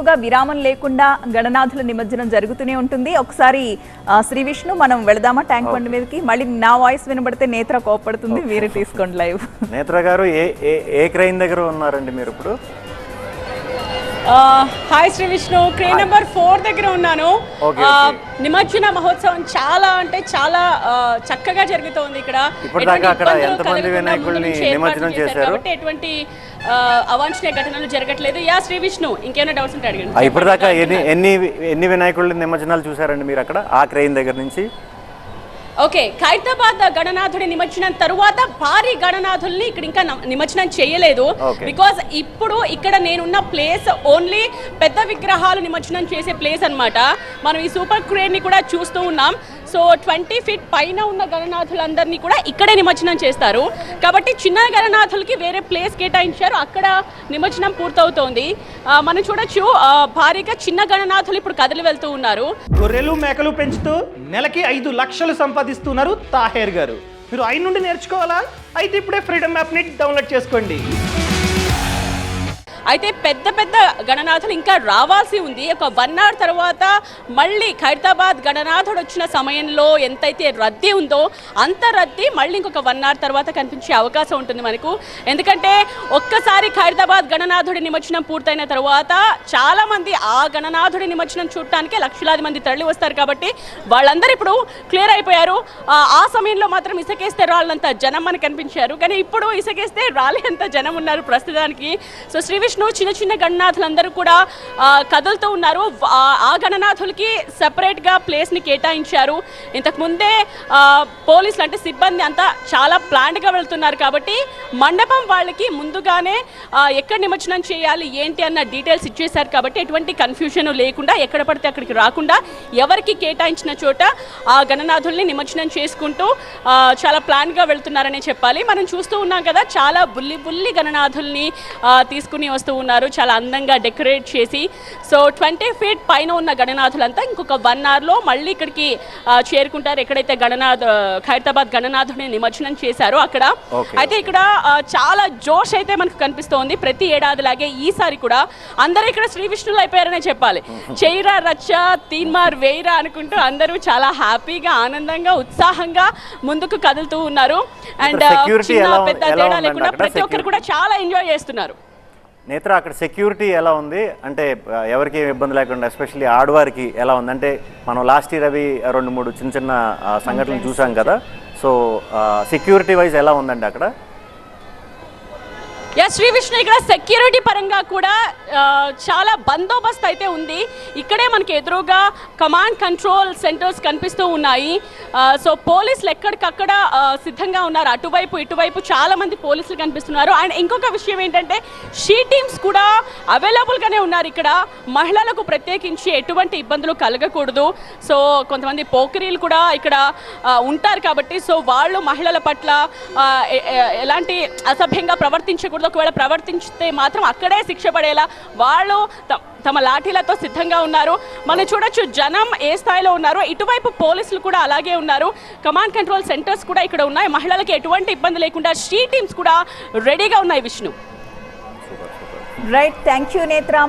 కంటిన్యూగా విరామం లేకుండా గణనాథుల నిమజ్జనం జరుగుతూనే ఉంటుంది. ఒకసారి శ్రీ విష్ణు మనం వెళదామా ట్యాంక్ బండ్ మీదకి? మళ్ళీ నా వాయిస్ వినబడితే నేత్ర కోపడుతుంది మీరే తీసుకోండి లైవ్. నేత్ర గారు ఏ ఏ ఏ క్రైన్ దగ్గర ఉన్నారండి మీరు ఇప్పుడు? Hi Sri Vishnu. Crane number four దగ్గర ఉన్నాను. నిమజ్జన మహోత్సవం చాలా అంటే చాలా చక్కగా జరుగుతోంది ఇక్కడ. ఇప్పటిదాకా ఎటువంటి వినాయకుల్ని అవాంఛనీయ ఘటనలు జరగట్లేదు. యా శ్రీ విష్ణు ఇంకేమైనా డౌట్స్ ఉంటే అడగండి. ఇప్పటిదాకా ఎన్ని ఎన్ని ఎన్ని వినాయకుళ్ళ నిమజ్జనాలు చూసారండి మీరు అక్కడ? ఆ క్రైన్ దగ్గర నుంచి? ఓకే ఖైరతాబాద్ గణనాథుడి నిమజ్జనం తరువాత భారీ గణనాథుల్ని ఇక్కడ ఇంకా నమ- నిమజ్జనం చేయలేదు. బికాజ్ ఇప్పుడు ఇక్కడ నేనున్న ప్లేస్ ఓన్లీ పెద్ద విగ్రహాలు నిమజ్జనం చేసే ప్లేస్ అన్నమాట. మనం ఈ సూపర్ క్రేన్ని కూడా చూస్తూ ఉన్నాం. సో ట్వంటీ ఫీట్ పైన ఉన్న గణనాథులందరినీ కూడా ఇక్కడే నిమజ్జనం చేస్తారు. కాబట్టి చిన్న గణనాథులకి వేరే ప్లేస్ కేటాయించారు. అక్కడ నిమజ్జనం పూర్తవుతోంది. మనం చూడొచ్చు భారీగా చిన్న గణనాథులు ఇప్పుడు కదిలి వెళ్తూ ఉన్నారు. గొర్రెలు మేకలు పెంచుతూ నెలకి ఐదు లక్షలు సంపాదిస్తున్నారు తాహేర్ గారు. మీరు ఆయన నుండి నేర్చుకోవాలా? అయితే ఇప్పుడే ఫ్రీడమ్ యాప్ని డౌన్లోడ్ చేసుకోండి. అయితే పెద్ద పెద్ద గణనాథులు ఇంకా రావాల్సి ఉంది. ఒక వన్ అవర్ తర్వాత మళ్ళీ ఖైరతాబాద్ గణనాథుడు వచ్చిన సమయంలో ఎంతైతే రద్దీ ఉందో అంత రద్దీ మళ్ళీ ఇంకొక వన్ అవర్ తర్వాత కనిపించే అవకాశం ఉంటుంది మనకు. ఎందుకంటే ఒక్కసారి ఖైరతాబాద్ గణనాథుడి నిమజ్జనం పూర్తయిన తర్వాత చాలామంది ఆ గణనాథుడి నిమజ్జనం చూడటానికి లక్షలాది మంది తరలి వస్తారు కాబట్టి వాళ్ళందరూ ఇప్పుడు క్లియర్ అయిపోయారు. ఆ, సమయంలో మాత్రం ఇసకేస్తే రాళ్ళంత జనం మనకు కనిపించారు. కానీ ఇప్పుడు ఇసకేస్తే రాలేంత జనం ఉన్నారు ప్రస్తుతానికి. సో శ్రీ విష్ణు చిన్న చిన్న గణనాథులందరూ కూడా ఆ, కదులుతూ ఉన్నారు. ఆ, గణనాథులకి సపరేట్గా ప్లేస్ని కేటాయించారు. ఇంతకు ముందే పోలీసులు అంటే సిబ్బంది అంతా చాలా ప్లాన్డ్గా వెళ్తున్నారు కాబట్టి మండపం వాళ్ళకి ముందుగానే ఎక్కడ నిమజ్జనం చేయాలి ఏంటి అన్న డీటెయిల్స్ ఇచ్చేశారు కాబట్టి ఎటువంటి కన్ఫ్యూజన్ లేకుండా ఎక్కడ పడితే అక్కడికి రాకుండా ఎవరికి కేటాయించిన చోట ఆ గణనాథుల్ని నిమజ్జనం చేసుకుంటూ చాలా ప్లాన్గా వెళ్తున్నారనే చెప్పాలి. మనం చూస్తూ ఉన్నాం కదా చాలా బుల్లి బుల్లి గణనాథుల్ని తీసుకుని వస్తూ ఉన్నారు. చాలా అందంగా డెకరేట్ చేసి సో ట్వంటీ ఫీట్ పైన ఉన్న గణనాథులంతా ఇంకొక వన్ అవర్లో మళ్ళీ ఇక్కడికి చేరుకుంటారు. ఎక్కడైతే గణనాథ్ ఖైరతాబాద్ గణనాథుని నిమజ్జనం చేశారో అక్కడ. అయితే ఇక్కడ చాలా జోష్ అయితే మనకు కనిపిస్తోంది. ప్రతి ఏడాదిలాగే ఈసారి కూడా అందరూ ఇక్కడ శ్రీ విష్ణులు అయిపోయారనే చెప్పాలి. చైరా రచ్చ తీన్మార్ వేయిరా అనుకుంటూ అందరూ చాలా హ్యాపీగా ఆనందంగా ఉత్సాహంగా ముందుకు కదులుతూ ఉన్నారు. అండ్ చిన్న పెద్ద తేడా లేకుండా ప్రతి ఒక్కరు? కూడా చాలా ఎంజాయ్ చేస్తున్నారు. నేత్ర అక్కడ సెక్యూరిటీ ఎలా ఉంది? అంటే ఎవరికి ఇబ్బంది లేకుండా ఎస్పెషల్లీ ఆడవారికి ఎలా ఉంది? అంటే మనం లాస్ట్ ఇయర్ అవి రెండు మూడు చిన్న చిన్న సంఘటనలు చూసాం కదా. సో సెక్యూరిటీ వైజ్ ఎలా ఉందండి అక్కడ? యా శ్రీ విష్ణు ఇక్కడ సెక్యూరిటీ పరంగా కూడా చాలా బందోబస్తు అయితే ఉంది. ఇక్కడే మనకి ఎదురుగా కమాండ్ కంట్రోల్ సెంటర్స్ కనిపిస్తూ ఉన్నాయి. సో పోలీసులు ఎక్కడికక్కడ సిద్ధంగా ఉన్నారు. అటువైపు ఇటువైపు చాలా మంది పోలీసులు కనిపిస్తున్నారు. అండ్ ఇంకొక విషయం ఏంటంటే షీ టీమ్స్ కూడా అవైలబుల్గానే ఉన్నారు ఇక్కడ. మహిళలకు ప్రత్యేకించి ఎటువంటి ఇబ్బందులు కలగకూడదు. సో కొంతమంది పోకిరీలు కూడా ఇక్కడ ఉంటారు కాబట్టి సో వాళ్ళు మహిళల పట్ల ఎలాంటి అసభ్యంగా ప్రవర్తించకూడదు. ఒకవేళ ప్రవర్తించితే మాత్రం అక్కడే శిక్ష పడేలా వాళ్ళు తమ లాఠీలతో సిద్ధంగా ఉన్నారు. మనం చూడొచ్చు జనం ఏ స్థాయిలో ఉన్నారో ఇటువైపు పోలీసులు కూడా అలాగే ఉన్నారు. కమాండ్ కంట్రోల్ సెంటర్స్ కూడా ఇక్కడ ఉన్నాయి. మహిళలకు ఎటువంటి ఇబ్బంది లేకుండా షీ టీమ్స్ కూడా రెడీగా ఉన్నాయి విష్ణు. రైట్ థ్యాంక్ యూ నేత్ర